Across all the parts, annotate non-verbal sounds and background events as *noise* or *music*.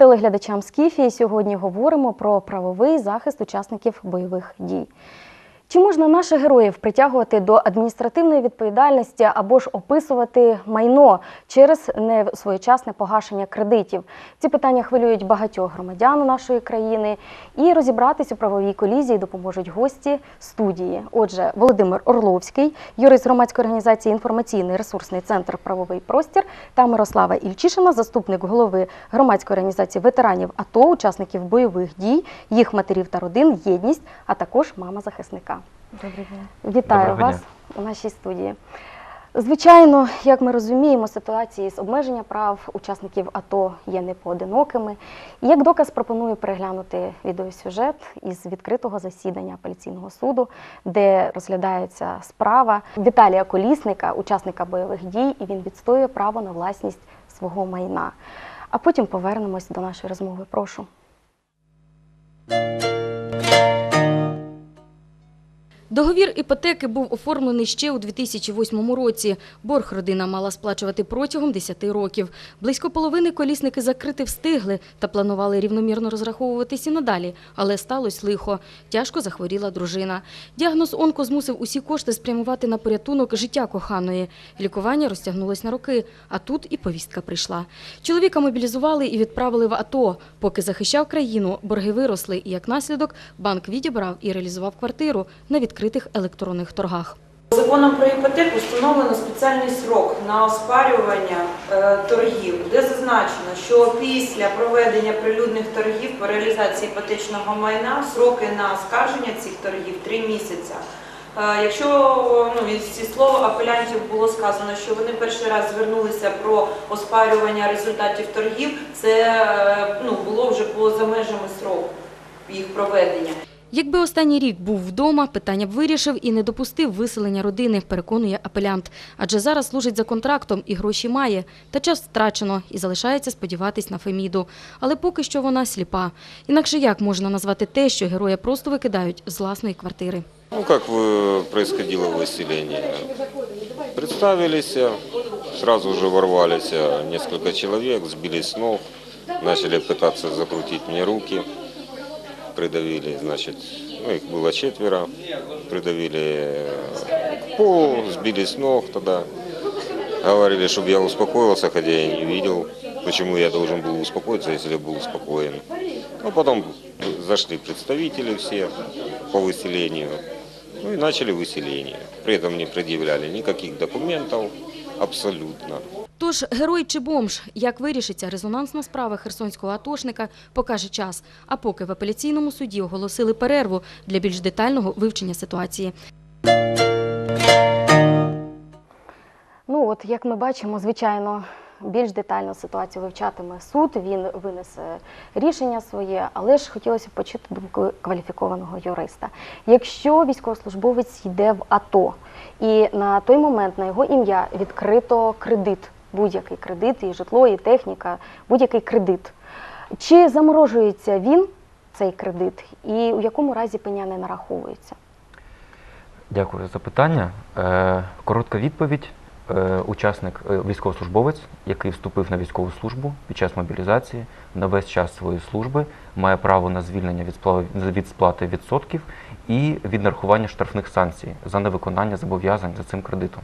телеглядачам Скіфії. Сьогодні говоримо про правовий захист учасників бойових дій. Чи можна наших героїв притягувати до адміністративної відповідальності або ж описувати майно через несвоєчасне погашення кредитів? Ці питання хвилюють багатьох громадян нашої країни. І розібратись у правовій колізії допоможуть гості студії. Отже, Володимир Орловський, юрист громадської організації інформаційний ресурсний центр Правовий простір та Мирослава Ільчишина, заступник голови громадської організації ветеранів АТО, учасників бойових дій, їх матерів та родин, єдність, а також мама захисника. Добрий день. Вітаю Доброго вас дня. у нашій студії. Звичайно, як ми розуміємо, ситуації з обмеження прав учасників АТО є непоодинокими. І як доказ пропоную переглянути відеосюжет із відкритого засідання апеляційного суду, де розглядається справа Віталія Колісника, учасника бойових дій, і він відстоює право на власність свого майна. А потім повернемось до нашої розмови. Прошу. Договір іпотеки був оформлений ще у 2008 році. Борг родина мала сплачувати протягом 10 років. Близько половини колісники закрити встигли та планували рівномірно розраховуватись і надалі. Але сталося лихо. Тяжко захворіла дружина. Діагноз онко змусив усі кошти спрямувати на порятунок життя коханої. Лікування розтягнулось на роки, а тут і повістка прийшла. Чоловіка мобілізували і відправили в АТО. Поки захищав країну, борги виросли, і як наслідок банк відібрав і реалізував квартиру на відкритих електронних торгах. Законом про іпотеку встановлено спеціальний срок на оспарювання е, торгів, де зазначено, що після проведення прилюдних торгів по реалізації іпотечного майна сроки на оскарження цих торгів 3 місяці. Е, Якщо ну, зі слов апелянтів було сказано, що вони перший раз звернулися про оспарювання результатів торгів, це е, ну, було вже поза межами сроку їх проведення. Якби останній рік був вдома, питання б вирішив і не допустив виселення родини, переконує апелянт. Адже зараз служить за контрактом і гроші має. Та час втрачено і залишається сподіватись на Феміду. Але поки що вона сліпа. Інакше як можна назвати те, що героя просто викидають з власної квартири? Ну, как вы- происходило выселение? Представились, сразу же ворвались э, несколько человек, сбили с ног, начали пытаться закрутить мне руки, Придавили, значит, ну, их было четверо, придавили э, к полу, сбили с ног тогда, говорили, чтобы я успокоился, хотя я не видел, почему я должен был успокоиться, если я был успокоен. Ну, потом зашли представители все по выселению, ну и начали выселение. При этом не предъявляли никаких документов, абсолютно. Тож герой чи бомж, як вирішиться резонансна справа херсонського атошника, покаже час. А поки в апеляційному суді оголосили перерву для більш детального вивчення ситуації. Ну от як ми бачимо, звичайно, більш детально ситуацію вивчатиме суд. Він винесе рішення своє, але ж хотілося б почути думку кваліфікованого юриста. Якщо військовослужбовець йде в АТО, і на той момент на його ім'я відкрито кредит, будь-який кредит, і житло, і техніка, будь-який кредит. Чи заморожується він цей кредит, і у якому разі пеня не нараховується? Дякую за запитання. Е, Коротка відповідь. Е, Учасник, е, військовослужбовець, який вступив на військову службу під час мобілізації, на весь час своєї служби має право на звільнення від сплати відсотків і від нарахування штрафних санкцій за невиконання зобов'язань за цим кредитом.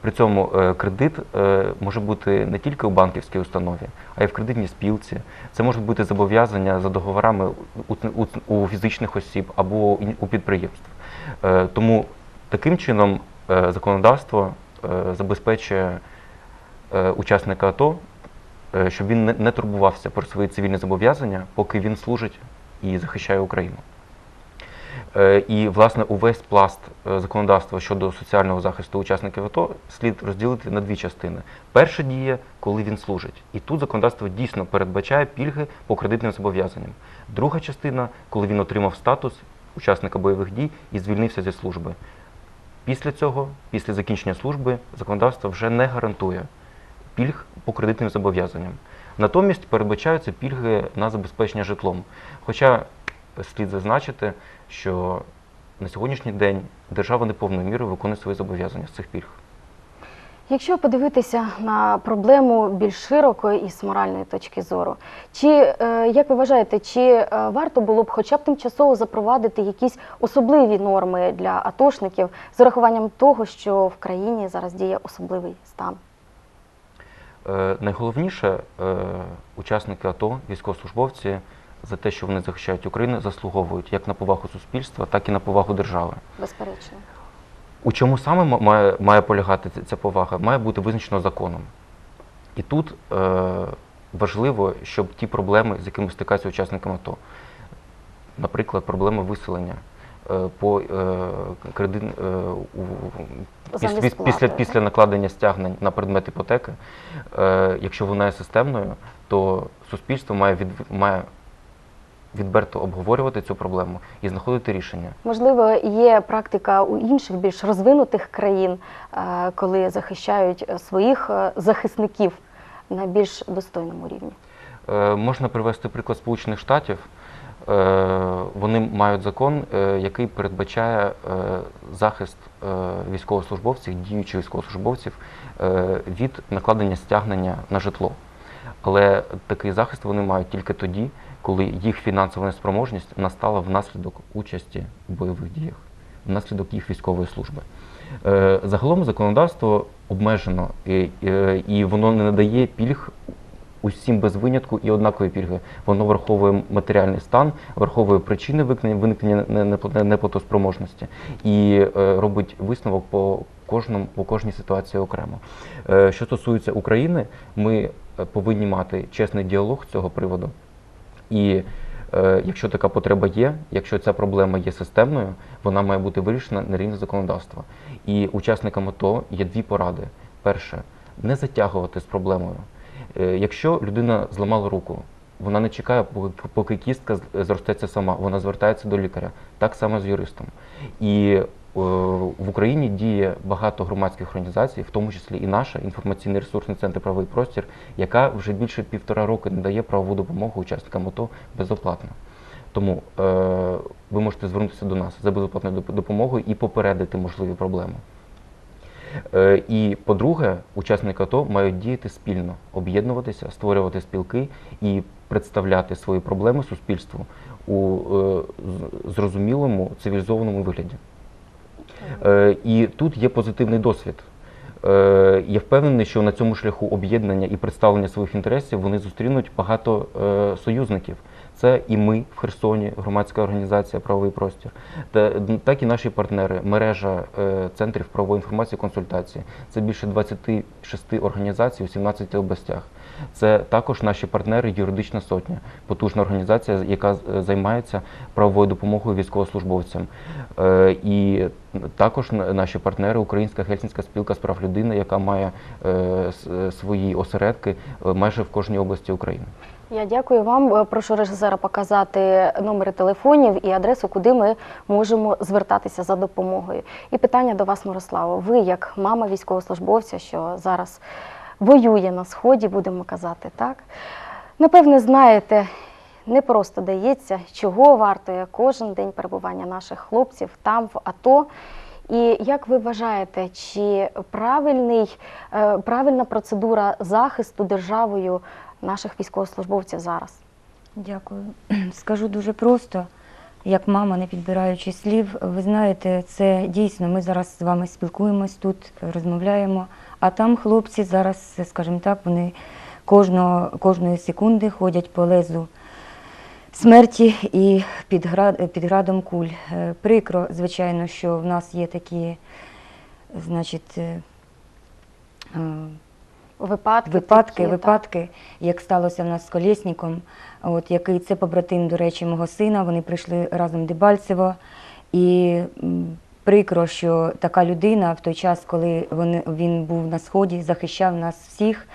При цьому е, кредит е, може бути не тільки у банківській установі, а й в кредитній спілці. Це можуть бути зобов'язання за договорами у, фізичних осіб або у підприємств. Е, Тому таким чином законодавство забезпечує учасника АТО, щоб він не турбувався про свої цивільні зобов'язання, поки він служить і захищає Україну. Е, І, власне, увесь пласт е, законодавства щодо соціального захисту учасників АТО слід розділити на дві частини. Перша діє, коли він служить. І тут законодавство дійсно передбачає пільги по кредитним зобов'язанням. Друга частина, коли він отримав статус учасника бойових дій і звільнився зі служби. Після цього, після закінчення служби, законодавство вже не гарантує пільг по кредитним зобов'язанням. Натомість передбачаються пільги на забезпечення житлом. Хоча слід зазначити, що на сьогоднішній день держава не повною мірою виконує свої зобов'язання з цих пільг. Якщо подивитися на проблему більш широко і з моральної точки зору, чи е, як ви вважаєте, чи е, варто було б хоча б тимчасово запровадити якісь особливі норми для атошників з урахуванням того, що в країні зараз діє особливий стан? Е, Найголовніше, учасники АТО, військовослужбовці, за те, що вони захищають Україну, заслуговують як на повагу суспільства, так і на повагу держави. Безперечно. У чому саме має, має полягати ця- повага? Має бути визначено законом. І тут е, важливо, щоб ті проблеми, з якими стикаються учасники АТО, наприклад, проблеми виселення е, по е, кредит, е, у, після, піс- після, після накладення стягнень на предмет іпотеки, е, якщо вона є системною, то суспільство має, від, має відверто обговорювати цю проблему і знаходити рішення. Можливо, є практика у інших більш розвинутих країн, е, коли захищають е, своїх е, захисників на більш достойному рівні. Можна привести приклад Сполучених Штатів. Вони мають закон, який передбачає захист військовослужбовців, діючих військовослужбовців від накладення стягнення на житло. Але такий захист вони мають тільки тоді, коли їх фінансова неспроможність настала внаслідок участі в бойових діях, внаслідок їх військової служби. Е, Загалом законодавство обмежено і, і- воно не надає пільг усім без винятку і однакові пільги. Воно враховує матеріальний стан, враховує причини виникнення, виникнення не- не- неплатоспроможності і е, робить висновок по кожному по кожній ситуації окремо. Е, що стосується України, ми е, повинні мати чесний діалог з цього приводу. І е, якщо така потреба є, якщо ця проблема є системною, вона має бути вирішена на рівні законодавства. І учасникам АТО є дві поради: перше, не затягувати з проблемою. Е, Якщо людина зламала руку, вона не чекає, поки- кістка зростеться сама, вона звертається до лікаря, так само з юристом. І в Україні діє багато громадських організацій, в тому числі і наша інформаційний ресурсний центр правовий простір, яка вже більше півтора року надає правову допомогу учасникам АТО безоплатно. Тому е, ви можете звернутися до нас за безоплатною допомогою і попередити можливі проблеми. Е, І по-друге, учасники АТО мають діяти спільно, об'єднуватися, створювати спілки і представляти свої проблеми суспільству у е, зрозумілому цивілізованому вигляді. Е, І тут є позитивний досвід. Е, Я впевнений, що на цьому шляху об'єднання і представлення своїх інтересів вони зустрінуть багато е, союзників. Це і ми в Херсоні, громадська організація Правовий простір, та, так і наші партнери, мережа е, центрів правової інформації консультації. Це більше 26 організацій у 17 областях. Це також наші партнери Юридична сотня, потужна організація, яка е, займається правовою допомогою військовослужбовцям. Е, І також наші партнери Українська Гельсінська спілка з прав людини, яка має свої осередки майже в кожній області України. Я дякую вам. Е, Прошу режисера показати номери телефонів і адресу, куди ми можемо звертатися за допомогою. І питання до вас, Мирославо. Ви, як мама військовослужбовця, що зараз воює на сході, будемо казати, так? Напевне, знаєте, не просто дається, чого вартує кожен день перебування наших хлопців там, в АТО. І як ви вважаєте, чи правильний, е, правильна процедура захисту державою наших військовослужбовців зараз? Дякую. *clears throat* Скажу дуже просто, як мама, не підбираючи слів. Ви знаєте, це дійсно. Ми зараз з вами спілкуємось тут, розмовляємо. А там хлопці зараз, скажімо так, вони кожного, кожної секунди ходять по лезу смерті і під, град, під градом куль. Е, Прикро, звичайно, що в нас є такі, значить. е, е, Випадки, випадки, такі, випадки, як сталося в нас з колєсніком, от, який це побратим, до речі, мого сина. Вони прийшли разом в Дебальцево. І прикро, що така людина в той час, коли вони, він був на сході, захищав нас всіх.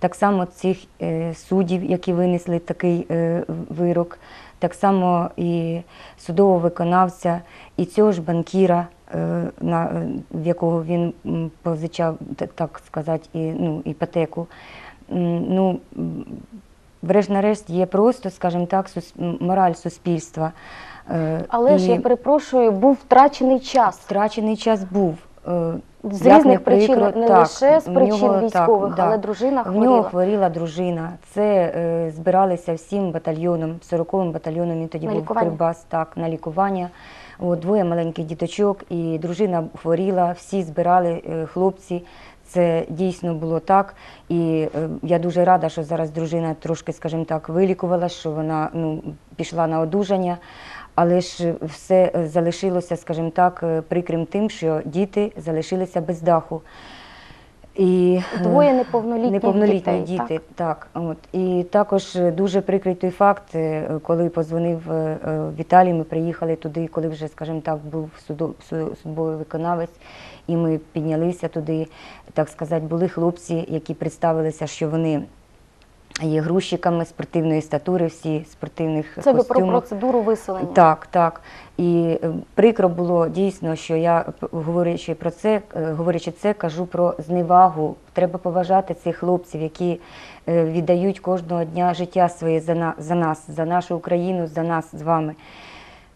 Так само цих е, суддів, які винесли такий е, вирок, так само і судового виконавця, і цього ж банкіра, е, на, в якого він позичав, так сказати, і, ну, іпотеку. Ну, м, врешті-решт є просто, скажімо так, мораль суспільства. Але ж я перепрошую, був втрачений час. Втрачений час був. З Як різних причин, прикро, не так, лише з причин нього, так, військових, да. але дружина В хворіла. нього хворіла дружина. Це е, збиралися всім батальйоном, 40-м батальйоном, він тоді На був лікування? Кривбас, так, на лікування. От, двоє маленьких діточок, і дружина хворіла, всі збирали е, хлопці. Це дійсно було так. І е, я дуже рада, що зараз дружина трошки, скажімо так, вилікувала, що вона ну, пішла на одужання. Але ж все е, залишилося, скажімо так, е, прикрим тим, що діти залишилися без даху. І, е, Двоє неповнолітніх неповнолітні дітей, діти, так. От. І також дуже прикрий той факт, коли позвонив Віталій, ми приїхали туди, коли вже, скажімо так, був судовий виконавець, і ми піднялися туди, так сказати, були хлопці, які представилися, що вони є грузчиками спортивної статури, всі спортивних Це ви про процедуру виселення. Так, так. І е, прикро було дійсно, що я говорячи про це, е, говорячи це, кажу про зневагу. Треба поважати цих хлопців, які е, віддають кожного дня життя своє за нас, за нашу Україну, за нас з вами.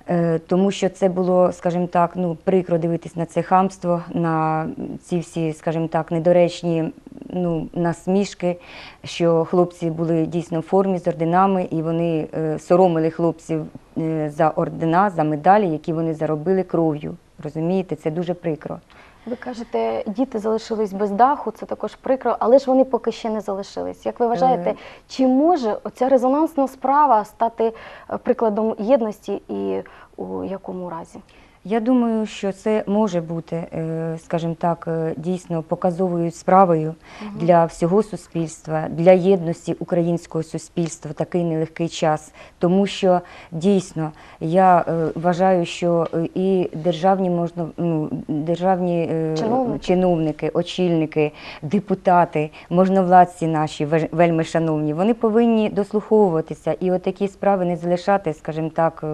Е, Тому що це було, скажімо так, ну прикро дивитись на це хамство, на ці всі, скажімо так, недоречні ну, насмішки, що хлопці були дійсно в формі з орденами, і вони е, соромили хлопців е, за ордена, за медалі, які вони заробили кров'ю. Розумієте, це дуже прикро. Ви кажете, діти залишились без даху, це також прикро, але ж вони поки ще не залишились. Як ви вважаєте, чи може оця резонансна справа стати е, прикладом єдності і у якому разі? Я думаю, що це може бути, е, скажімо так, е, дійсно показовою справою для всього суспільства, для єдності українського суспільства в такий нелегкий час. Тому що дійсно я е, вважаю, що і державні можна ну, державні Чиновники. чиновники, очільники, депутати, можновладці наші вельми шановні, вони повинні дослуховуватися і отакі справи не залишати, скажімо так,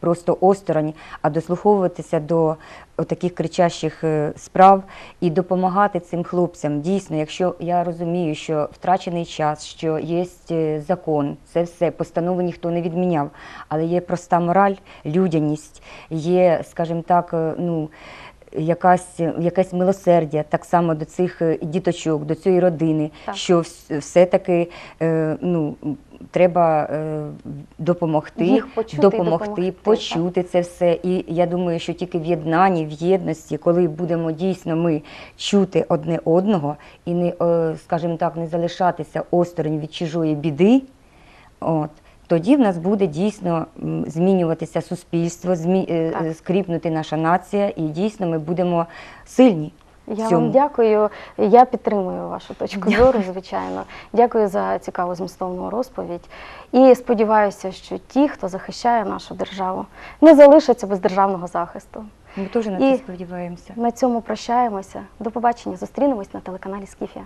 просто осторонь, а дослуховуватися до таких кричащих е, справ і допомагати цим хлопцям. Дійсно, якщо я розумію, що втрачений час, що є е, закон, це все постанови ніхто не відміняв, але є проста мораль, людяність, є, скажімо так, е, ну. Якась, якесь милосердя так само до цих е, діточок, до цієї родини, Так. що все-таки е, ну, треба е, допомогти, Їх почути допомогти, допомогти, почути це все. І я думаю, що тільки в єднанні, в єдності, коли будемо дійсно ми чути одне одного і не, е, скажімо так, не залишатися осторонь від чужої біди, от, тоді в нас буде дійсно змінюватися суспільство, змі, е, е, скріпнути наша нація, і дійсно ми будемо сильні. Я цьому. вам дякую. Я підтримую вашу точку зору, звичайно. Дякую за цікаву змістовну розповідь. І сподіваюся, що ті, хто захищає нашу державу, не залишаться без державного захисту. Ми теж на І- це сподіваємося. На цьому прощаємося. До побачення. Зустрінемось на телеканалі Скіфія.